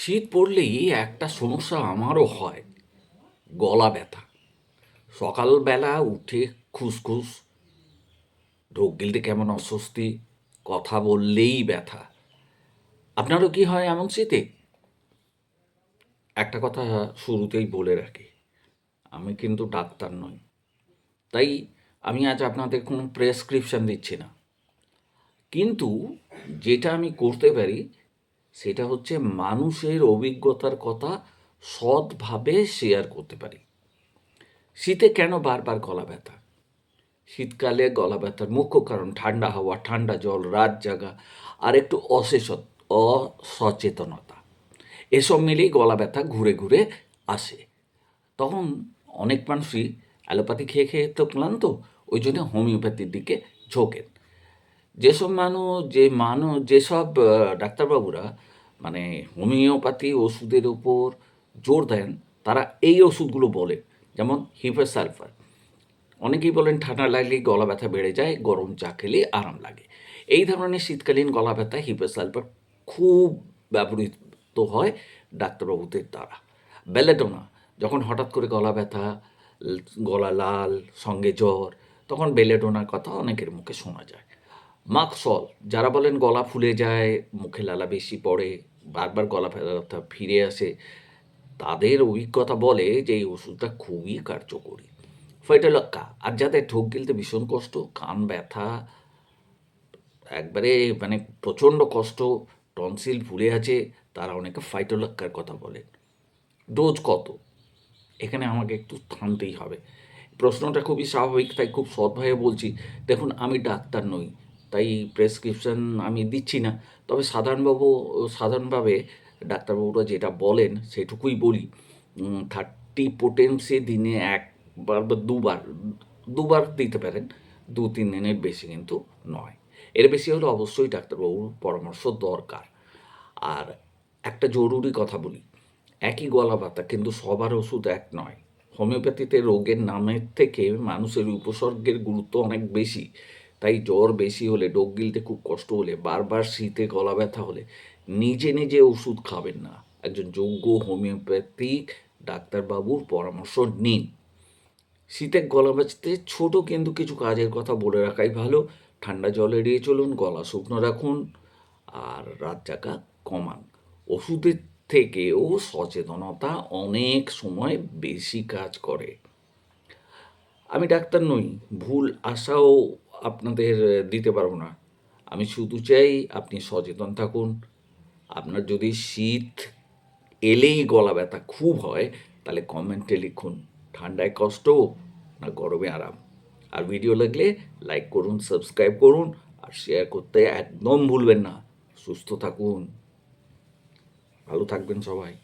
শীত পড়লেই একটা সমস্যা আমারও হয়, গলা ব্যথা। সকালবেলা উঠে খুসখুস ঢোক গিলতে কেমন অস্বস্তি, কথা বললেই ব্যথা। আপনারও কি হয় এমন শীতে? একটা কথা শুরুতেই বলে রাখি, আমি কিন্তু ডাক্তার নই। তাই আমি আজ আপনাদের কোনো প্রেসক্রিপশন দিচ্ছি না। কিন্তু যেটা আমি করতে পারি সেটা হচ্ছে মানুষের অভিজ্ঞতার কথা সৎভাবে শেয়ার করতে পারি। শীতে কেন বারবার গলা ব্যথা? শীতকালে গলা ব্যথার মুখ্য কারণ ঠান্ডা হাওয়া, ঠান্ডা জল, রাত জাগা আর একটু অশেষ অসচেতনতা। এসব মিলেই গলা ব্যথা ঘুরে ঘুরে আসে। তখন অনেক মানুষই অ্যালোপ্যাথি খেয়ে খেয়ে তো ক্লান্ত, ওই জন্য হোমিওপ্যাথির দিকে ঝোঁকেন। যেসব মানুষ যে মানুষ যেসব ডাক্তারবাবুরা মানে হোমিওপ্যাথি ওষুধের ওপর জোর দেন, তারা এই ওষুধগুলো বলে, যেমন হিফাসালফার অনেকেই বলেন ঠান্ডা লাগলে গলা ব্যথা বেড়ে যায়, গরম চা খেলে আরাম লাগে। এই ধরনের শীতকালীন গলা ব্যথা হিপোসালফার খুব ব্যবহৃত হয় ডাক্তারবাবুদের দ্বারা। বেলেডোনা, যখন হঠাৎ করে গলা ব্যথা, গলা লাল, সঙ্গে জ্বর, তখন বেলেডোনার কথা অনেকের মুখে শোনা যায়। মাকসল, যারা বলেন গলা ফুলে যায়, মুখে লালা বেশি পড়ে বারবার গলা ব্যথা ফিরে আসে, তাদের অভিজ্ঞতা বলে যে এই ওষুধটা খুবই কার্যকরী। ফয়টালক্কা আর যাদের ঠোক গিলতে ভীষণ কষ্ট, কান ব্যথা, একবারে মানে প্রচণ্ড কষ্ট, টনসিল ফুলে আছে, তারা অনেকে ফাইটোলক্কার কথা বলে। ডোজ কত? এখানে আমাকে একটু থামতেই হবে। প্রশ্নটা খুবই স্বাভাবিক, তাই খুব সৎভাবে বলছি। দেখুন, আমি ডাক্তার নই তাই প্রেসক্রিপশন আমি দিচ্ছি না। তবে সাধারণবাবু, সাধারণভাবে ডাক্তারবাবুরা যেটা বলেন সেটুকুই বলি। থার্টি পোটেন্সি দিনে একবার বা দুবার দুবার দিতে পারেন, দু তিন দিনের বেশি কিন্তু নয়। এর বেশি হলে অবশ্যই ডাক্তারবাবুর পরামর্শ দরকার। আর একটা জরুরি কথা বলি, একই গলা কিন্তু সবার ওষুধ এক নয়। হোমিওপ্যাথিতে রোগের নামের থেকে মানুষের উপসর্গের গুরুত্ব অনেক বেশি। তাই জ্বর বেশি হলে, ডোক গিলতে খুব কষ্ট হলে, বারবার শীতে গলা ব্যথা হলে নিজে নিজে ওষুধ খাবেন না। একজন যোগ্য হোমিওপ্যাথিক ডাক্তারবাবুর পরামর্শ নিন। শীতে গলা বাঁচতে ছোট কিন্তু কিছু কাজের কথা বলে রাখাই ভালো। ঠান্ডা জল এড়িয়ে চলুন, গলা শুকনো রাখুন আর রাত জাগা কমান। ওষুধের থেকেও সচেতনতা অনেক সময় বেশি কাজ করে। আমি ডাক্তার নই, ভুল আশাও আপনাদের দিতে পারব না। আমি শুধু চাই আপনি সচেতন থাকুন। আপনার যদি শীত এলেই গলা ব্যথা খুব হয়, তাহলে কমেন্টে লিখুন, ঠান্ডায় কষ্ট না গরমে আরাম। আর ভিডিও লাগলে লাইক করুন, সাবস্ক্রাইব করুন, আর শেয়ার করতে একদম ভুলবেন না। সুস্থ থাকুন। ভালো থাকবেন সবাই।